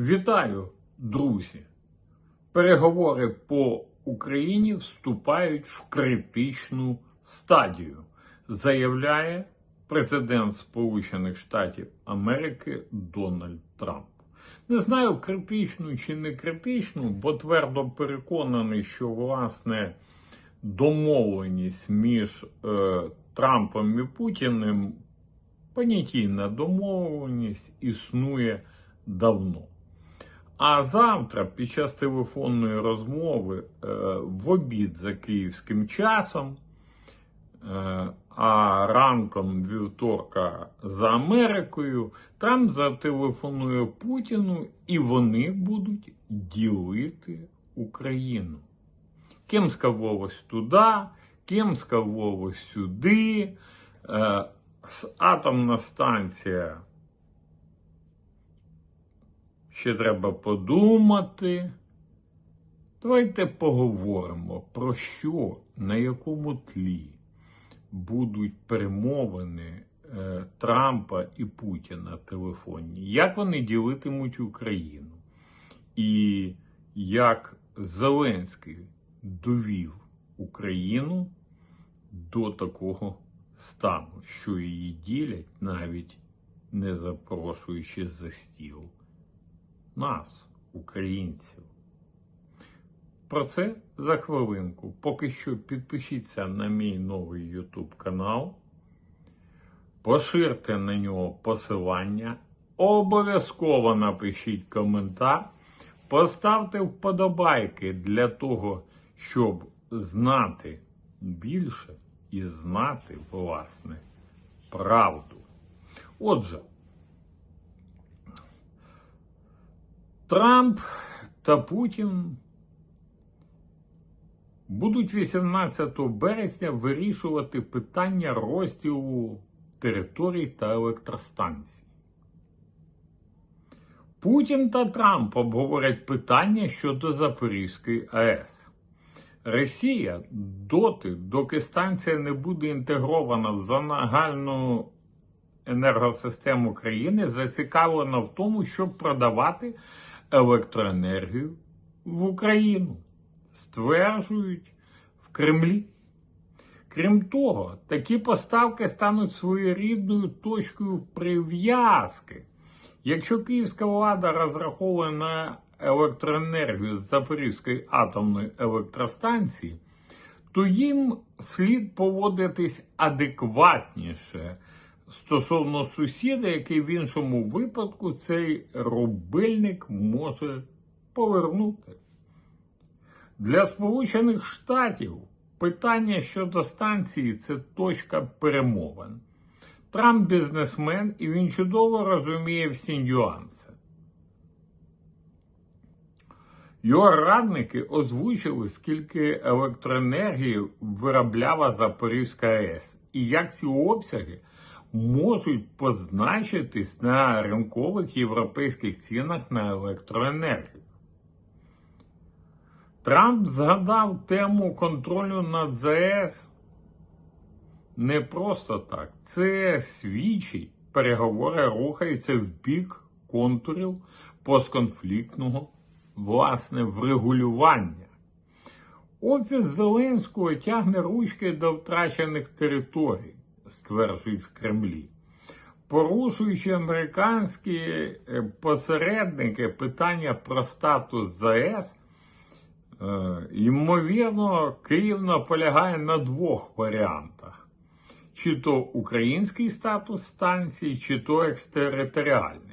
Вітаю, друзі! Переговори по Україні вступають в критичну стадію, заявляє президент Сполучених Штатів Америки Дональд Трамп. Не знаю, критичну чи не критичну, бо твердо переконаний, що власне домовленість між е, Трампом і Путіним, понятійна домовленість існує давно. А завтра, під час телефонної розмови е, в обід за київським часом, е, а ранком вівторка за Америкою, Трамп зателефонує Путіну і вони будуть ділити Україну. Ким скавалось туди, ким скавалось сюди. Е, атомна станція ще треба подумати. Давайте поговоримо про що, на якому тлі будуть перемовини е, Трампа і Путіна телефонні, як вони ділитимуть Україну, і як Зеленський довів Україну до такого стану, що її ділять навіть не запрошуючи за стіл нас, українців. Про це за хвилинку. Поки що підпишіться на мій новий YouTube канал, поширте на нього посилання, обов'язково напишіть коментар, поставте вподобайки для того, щоб знати більше і знати, власне, правду. Отже, Трамп та Путін будуть 18 березня вирішувати питання розділу територій та електростанцій. Путін та Трамп обговорять питання щодо Запорізької АЕС. Росія доти, доки станція не буде інтегрована в загальну енергосистему країни, зацікавлена в тому, щоб продавати електроенергію в Україну, стверджують в Кремлі. Крім того, такі поставки стануть своєрідною точкою прив'язки. Якщо київська влада розраховує на електроенергію з Запорізької атомної електростанції, то їм слід поводитись адекватніше стосовно сусіда, який в іншому випадку цей рубильник може повернути. Для Сполучених Штатів питання щодо станції це точка перемовин. Трамп бізнесмен і він чудово розуміє всі нюанси. Його радники озвучили, скільки електроенергії виробляла Запорізька АЕС і як ці обсяги можуть позначитись на ринкових європейських цінах на електроенергію. Трамп згадав тему контролю над ЗАЕС не просто так. Це свідчить, переговори рухаються в бік контурів постконфліктного власне врегулювання. Офіс Зеленського тягне ручки до втрачених територій стверджують в Кремлі. Порушуючи американські е, посередники питання про статус ЗАЕС, е, ймовірно, Київ наполягає на двох варіантах: чи то український статус станції, чи то екстериторіальний.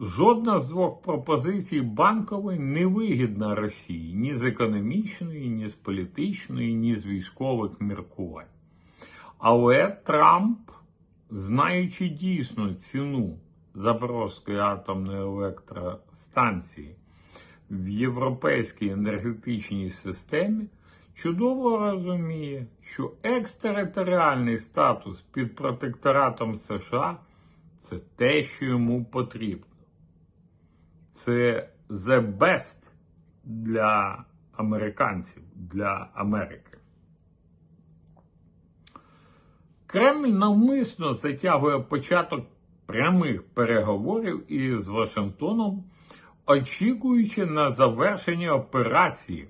Жодна з двох пропозицій банкової не вигідна Росії ні з економічної, ні з політичної, ні з військових міркувань. Але Трамп, знаючи дійсно ціну Запорозької атомної електростанції в європейській енергетичній системі, чудово розуміє, що екстериторіальний статус під протекторатом США це те, що йому потрібно це the best для американців, для Америки. Кремль навмисно затягує початок прямих переговорів із Вашингтоном, очікуючи на завершення операції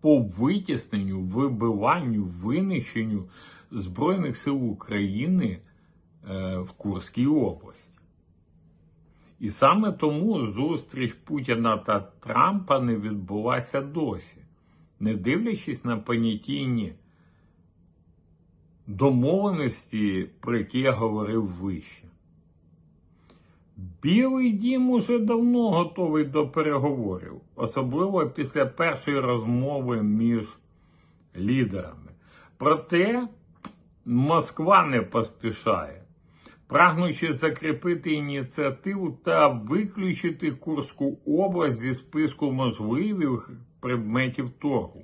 по витісненню, вибиванню, винищенню Збройних сил України е, в Курській області. І саме тому зустріч Путіна та Трампа не відбулася досі, не дивлячись на понятійні домовленості, про які я говорив вище. Білий дім уже давно готовий до переговорів, особливо після першої розмови між лідерами. Проте Москва не поспішає, прагнучи закріпити ініціативу та виключити Курську область зі списку можливих предметів торгу.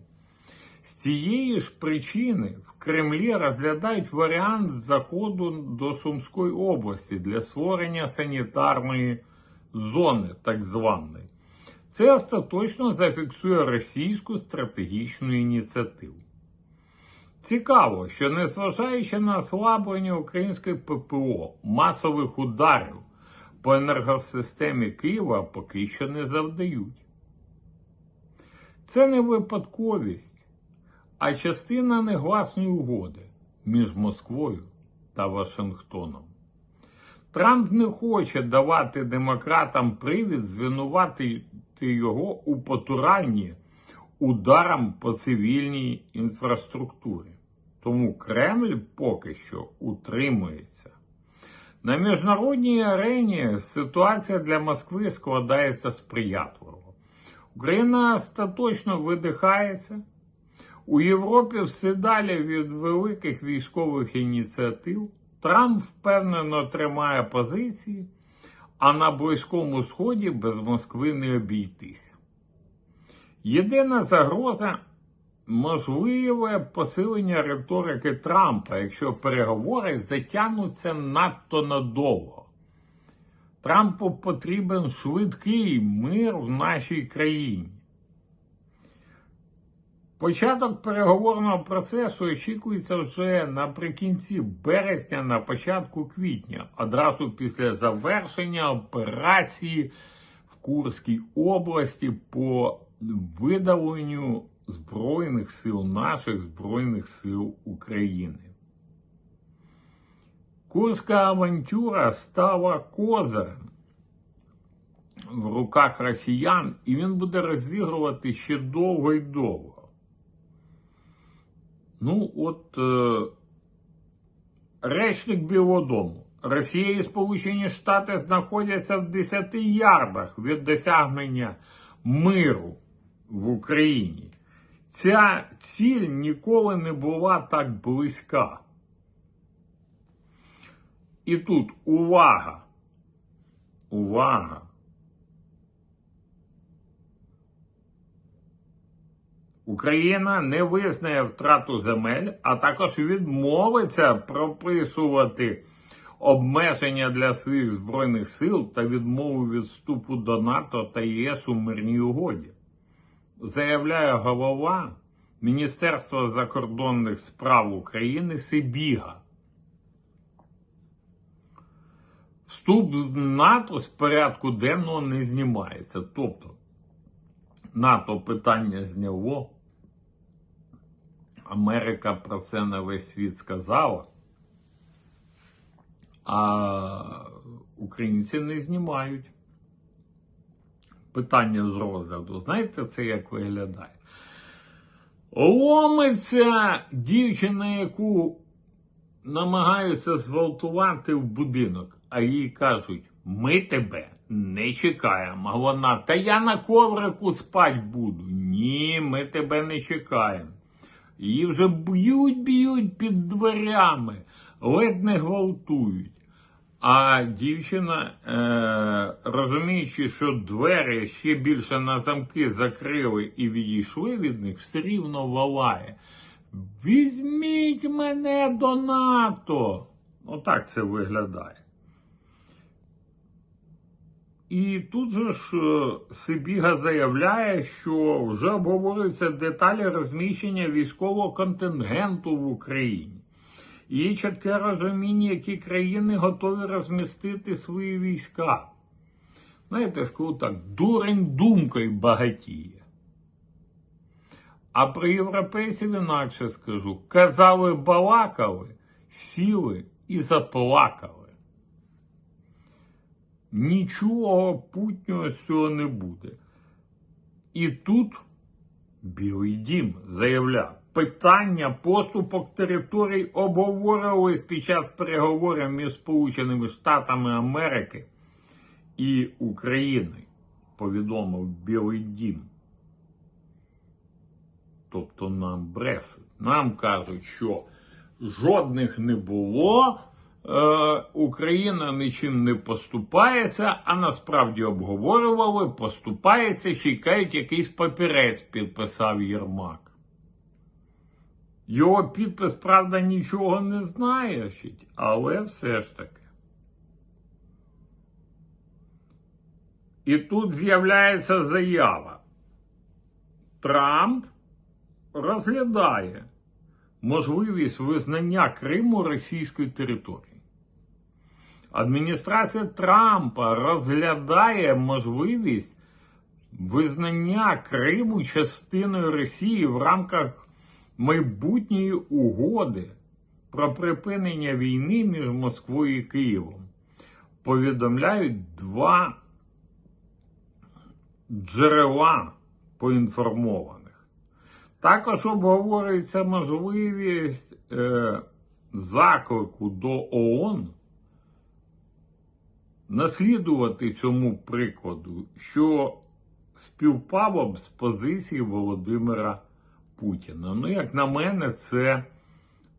З цієї ж причини в Кремлі розглядають варіант заходу до Сумської області для створення санітарної зони, так званої. Це остаточно зафіксує російську стратегічну ініціативу. Цікаво, що незважаючи на ослаблення української ППО, масових ударів по енергосистемі Києва поки що не завдають. Це не випадковість, а частина негласної угоди між Москвою та Вашингтоном. Трамп не хоче давати демократам привід звинуватити його у потуранні ударам по цивільній інфраструктурі. Тому Кремль поки що утримується. На міжнародній арені ситуація для Москви складається сприятливо. Україна остаточно видихається. У Європі все далі від великих військових ініціатив. Трамп впевнено тримає позиції, а на Близькому Сході без Москви не обійтися. Єдина загроза можливе посилення риторики Трампа, якщо переговори затягнуться надто надовго. Трампу потрібен швидкий мир в нашій країні. Початок переговорного процесу очікується вже наприкінці березня, на початку квітня, одразу після завершення операції в Курській області по видаленню Збройних сил наших Збройних сил України. Курська авантюра стала козирем в руках росіян, і він буде розігрувати ще довго і довго. Ну, от е, речник Білого Дому. Росія і Сполучені Штати знаходяться в 10 ярдах від досягнення миру в Україні. Ця ціль ніколи не була так близька. І тут увага. Увага. Україна не визнає втрату земель, а також відмовиться прописувати обмеження для своїх збройних сил та відмову від вступу до НАТО та ЄС у мирній угоді. Заявляє голова Міністерства закордонних справ України Сибіга. Вступ з НАТО з порядку денного не знімається. Тобто НАТО питання зняло. Америка про це на весь світ сказала. А українці не знімають питання з розгляду. Знаєте, це як виглядає? Ломиться дівчина, яку намагаються зґвалтувати в будинок, а їй кажуть: ми тебе не чекаємо. А вона, та я на коврику спать буду. Ні, ми тебе не чекаємо. Її вже б'ють, б'ють під дверями, ледь не гвалтують. А дівчина, е, розуміючи, що двері ще більше на замки закрили і відійшли від них, все рівно волає. Візьміть мене до НАТО. Отак це виглядає. І тут же ж е, Сибіга заявляє, що вже обговорюються деталі розміщення військового контингенту в Україні. Є чітке розуміння, які країни готові розмістити свої війська. Знаєте, скажу так, дурень думкою багатіє. А про європейців інакше скажу: казали, балакали, сіли і заплакали. Нічого путнього з цього не буде. І тут Білий дім заявляв, питання поступок територій обговорювали під час переговорів між Сполученими Штатами Америки і Україною, повідомив Білий Дім. Тобто нам брешуть. Нам кажуть, що жодних не було, е, Україна нічим не поступається, а насправді обговорювали, поступається, чекають якийсь папірець, підписав Єрмак. Його підпис, правда, нічого не значить, але все ж таки. І тут з'являється заява. Трамп розглядає можливість визнання Криму російською територією. Адміністрація Трампа розглядає можливість визнання Криму частиною Росії в рамках майбутньої угоди про припинення війни між Москвою і Києвом. Повідомляють два джерела поінформованих. Також обговорюється можливість е, заклику до ООН наслідувати цьому прикладу, що співпало з позиції Володимира Путіна. Ну, як на мене, це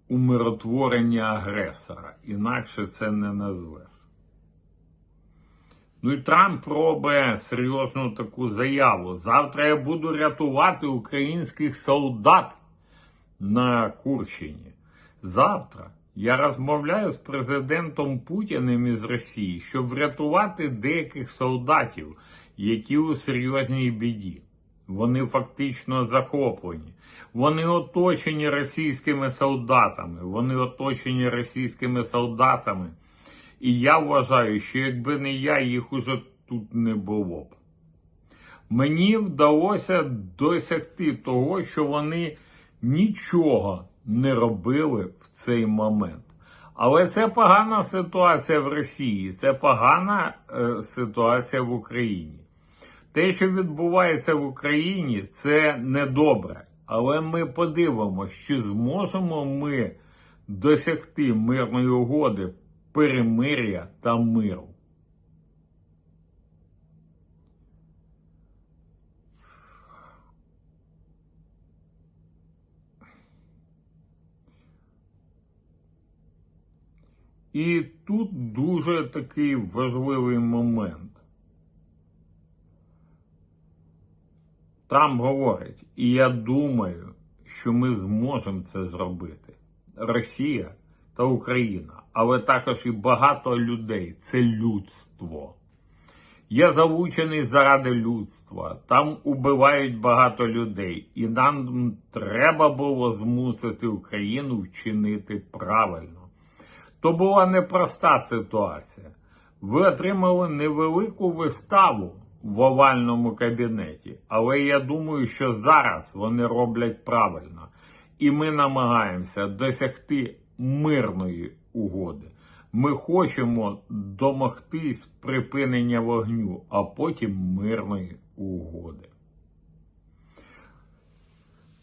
умиротворення агресора. Інакше це не назвеш. Ну і Трамп робить серйозну таку заяву. Завтра я буду рятувати українських солдат на Курщині. Завтра я розмовляю з президентом Путіним із Росії, щоб врятувати деяких солдатів, які у серйозній біді. Вони фактично захоплені. Вони оточені російськими солдатами. Вони оточені російськими солдатами. І я вважаю, що якби не я, їх уже тут не було б. Мені вдалося досягти того, що вони нічого не робили в цей момент. Але це погана ситуація в Росії, це погана е, ситуація в Україні. Те, що відбувається в Україні, це недобре. Але ми подивимося, чи зможемо ми досягти мирної угоди, перемир'я та миру. І тут дуже такий важливий момент. Трамп говорить, і я думаю, що ми зможемо це зробити. Росія та Україна, але також і багато людей це людство. Я залучений заради людства. Там убивають багато людей, і нам треба було змусити Україну вчинити правильно. То була непроста ситуація. Ви отримали невелику виставу в овальному кабінеті, але я думаю, що зараз вони роблять правильно, і ми намагаємося досягти мирної угоди. Ми хочемо домогтись припинення вогню, а потім мирної угоди.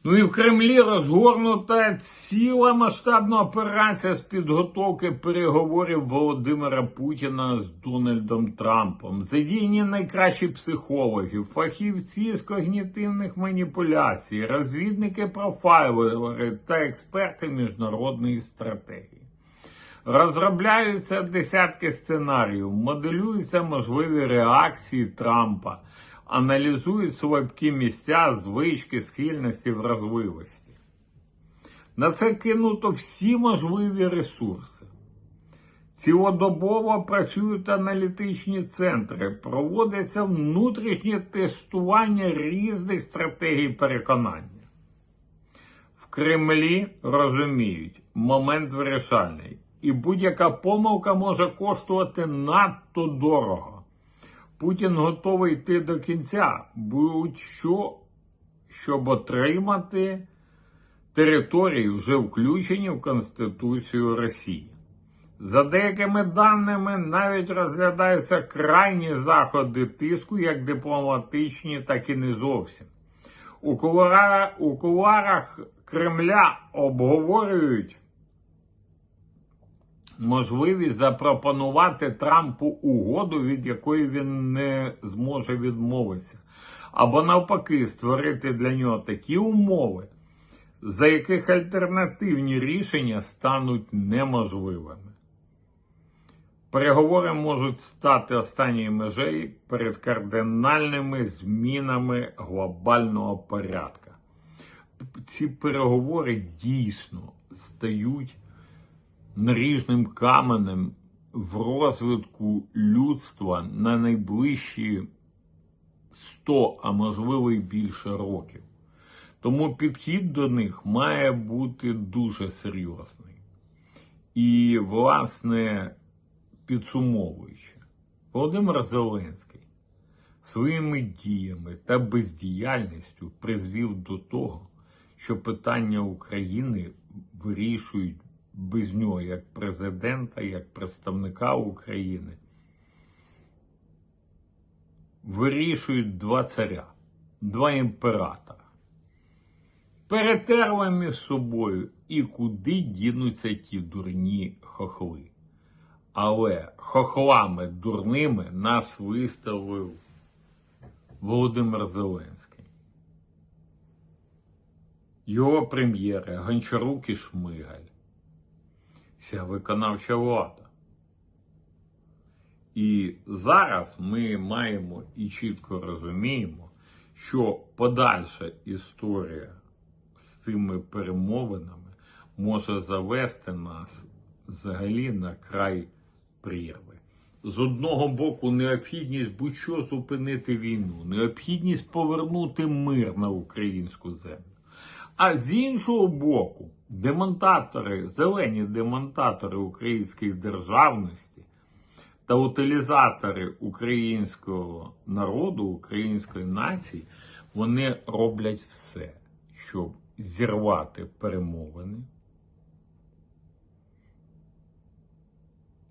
Ну і в Кремлі розгорнута ціла масштабна операція з підготовки переговорів Володимира Путіна з Дональдом Трампом. Задіяні найкращі психологи, фахівці з когнітивних маніпуляцій, розвідники профайлери та експерти міжнародної стратегії. Розробляються десятки сценаріїв, моделюються можливі реакції Трампа аналізують слабкі місця, звички, схильності, вразливості. На це кинуто всі можливі ресурси. Цілодобово працюють аналітичні центри, проводиться внутрішнє тестування різних стратегій переконання. В Кремлі розуміють, момент вирішальний. І будь-яка помилка може коштувати надто дорого. Путін готовий йти до кінця, будь-що, щоб отримати території, вже включені в Конституцію Росії. За деякими даними, навіть розглядаються крайні заходи тиску, як дипломатичні, так і не зовсім. У кулуарах, Кремля обговорюють можливість запропонувати Трампу угоду, від якої він не зможе відмовитися, або навпаки створити для нього такі умови, за яких альтернативні рішення стануть неможливими. Переговори можуть стати останньою межею перед кардинальними змінами глобального порядка. Ці переговори дійсно стають наріжним каменем в розвитку людства на найближчі 100, а можливо і більше років. Тому підхід до них має бути дуже серйозний. І, власне, підсумовуючи, Володимир Зеленський своїми діями та бездіяльністю призвів до того, що питання України вирішують без нього як президента, як представника України. Вирішують два царя, два імператора. Перетерли між собою і куди дінуться ті дурні хохли. Але хохлами дурними нас виставив Володимир Зеленський. Його прем'єри Гончарук і Шмигаль. Вся виконавча влада. І зараз ми маємо і чітко розуміємо, що подальша історія з цими перемовинами може завести нас взагалі на край прірви. З одного боку, необхідність будь-що зупинити війну, необхідність повернути мир на українську землю. А з іншого боку, демонтатори, зелені демонтатори української державності та утилізатори українського народу, української нації, вони роблять все, щоб зірвати перемовини.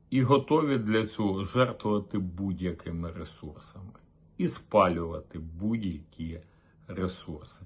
І готові для цього жертвувати будь-якими ресурсами і спалювати будь-які ресурси.